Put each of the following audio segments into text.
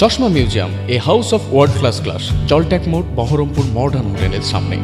চশমা museum, a house of world class class জলট্যাক মোড়, Baharampur modern হোটেলের সামনে।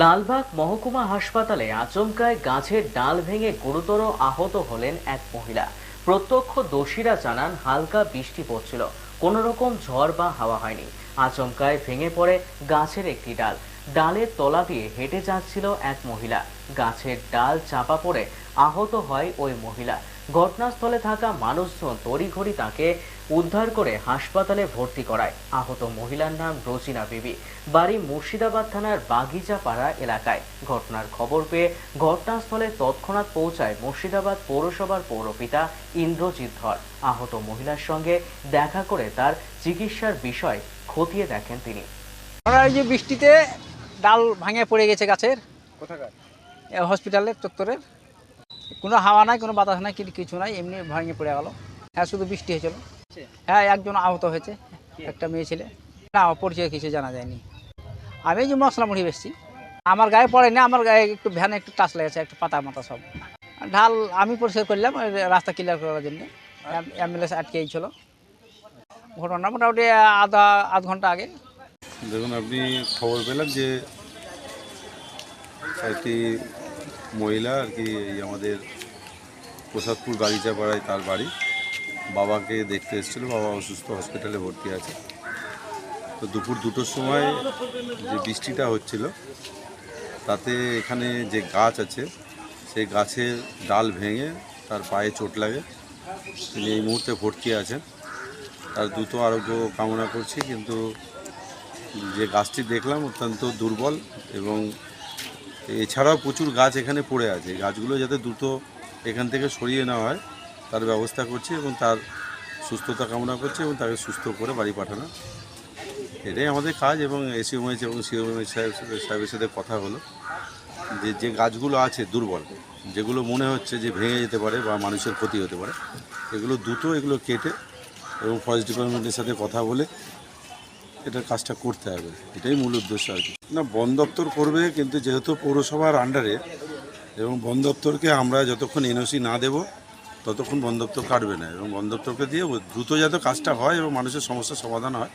লালবাগ মহকুমা হাসপাতালে আচমকায় গাছের ডাল ভেঙে গুরুতর আহত হলেন এক মহিলা। প্রত্যক্ষদর্শীরা জানান হালকা বৃষ্টি পড়ছিল। কোনো রকম ঝড় বা হাওয়া হয়নি। আচমকায় ভেঙে পড়ে গাছের একটি ডাল। ডালের তলা দিয়ে হেঁটে যাচ্ছিল এক মহিলা। গাছের ডাল চাপা পড়ে আহত হয় ওই মহিলা। ঘটনাস্থলে থাকা মানুষজন তড়িঘড়ি তাকে উদ্ধার করে হাসপাতালে ভর্তি করায়। আহত মহিলার নাম রোজিনা বিবি। বাড়ি মুর্শিদাবাদ থানার বাগিচাপাড়া এলাকায়। ঘটনার খবর পেয়ে ঘটনাস্থলে তৎক্ষণাৎ পৌঁছায় মুর্শিদাবাদ পৌরসভার পৌরপিতা ইন্দ্রজিৎ ধর। আহত মহিলার সঙ্গে দেখা করে তার চিকিৎসার বিষয় খতিয়ে দেখেন তিনি। এই যে বৃষ্টিতে ডাল ভাঙে পড়ে গেছে গাছের। কোথাকার? হসপিটালের চত্বরের। কোনো হাওয়া নাই কোনো বাতাস নাই কিন্তু কিছু নাই এমনি ভাঙে পড়ে গেল। হ্যাঁ শুধু বৃষ্টি হয়েছিল। হ্যাঁ একজন আহত হয়েছে একটা মেয়ে ছেলে। না পরিচয় কিছু জানা যায়নি। আমি এই যে মশলা মুড়ি বেশছি আমার গায়ে পড়েনি আমার গায়ে একটু ভ্যানে একটু টাচ লেগেছে একটু পাতা মাথা সব। ঢাল আমি পরিষ্কার করলাম রাস্তা ক্লিয়ার করার জন্য। অ্যাম্বুলেন্স আটকেই ছিল ঘটনা মোটামুটি আধা আধ ঘণ্টা আগে। দেখুন আপনি খবর পেলাম যে একটি মহিলা আর কি আমাদের প্রসাদপুর বাগিচা পাড়ায় তার বাড়ি। বাবাকে দেখতে এসেছিল, বাবা অসুস্থ, হসপিটালে ভর্তি আছে। তো দুপুর দুটোর সময় যে বৃষ্টিটা হচ্ছিল, তাতে এখানে যে গাছ আছে, সেই গাছের ডাল ভেঙে তার পায়ে চোট লাগে। তিনি এই মুহূর্তে ভর্তি আছেন। তার দ্রুত আরোগ্য কামনা করছি, কিন্তু যে গাছটি দেখলাম অত্যন্ত দুর্বল এবং এছাড়াও প্রচুর গাছ এখানে পড়ে আছে। গাছগুলো যাতে দ্রুত এখান থেকে সরিয়ে নেওয়া হয়, তার ব্যবস্থা করছি এবং তার সুস্থতা কামনা করছি এবং তাকে সুস্থ করে বাড়ি পাঠানো। এটাই আমাদের কাজ এবং এসিওমএইচ এবং সিওমএইচ সাহেব সাহেবের সাথে কথা হলো যে যে গাছগুলো আছে দুর্বল, যেগুলো মনে হচ্ছে যে ভেঙে যেতে পারে বা মানুষের ক্ষতি হতে পারে, এগুলো দ্রুত এগুলো কেটে এবং ফরেস্ট ডিপার্টমেন্টের সাথে কথা বলে এটার কাজটা করতে হবে, এটাই মূল উদ্দেশ্য আর কি। না, বন দপ্তর করবে, কিন্তু যেহেতু পৌরসভার আন্ডারে এবং বন দপ্তরকে আমরা যতক্ষণ এনওসি না দেব, ততক্ষণ বন দপ্তর কাটবে না। এবং বন দপ্তরকে দিয়ে দ্রুত যাতে কাজটা হয় এবং মানুষের সমস্যার সমাধান হয়।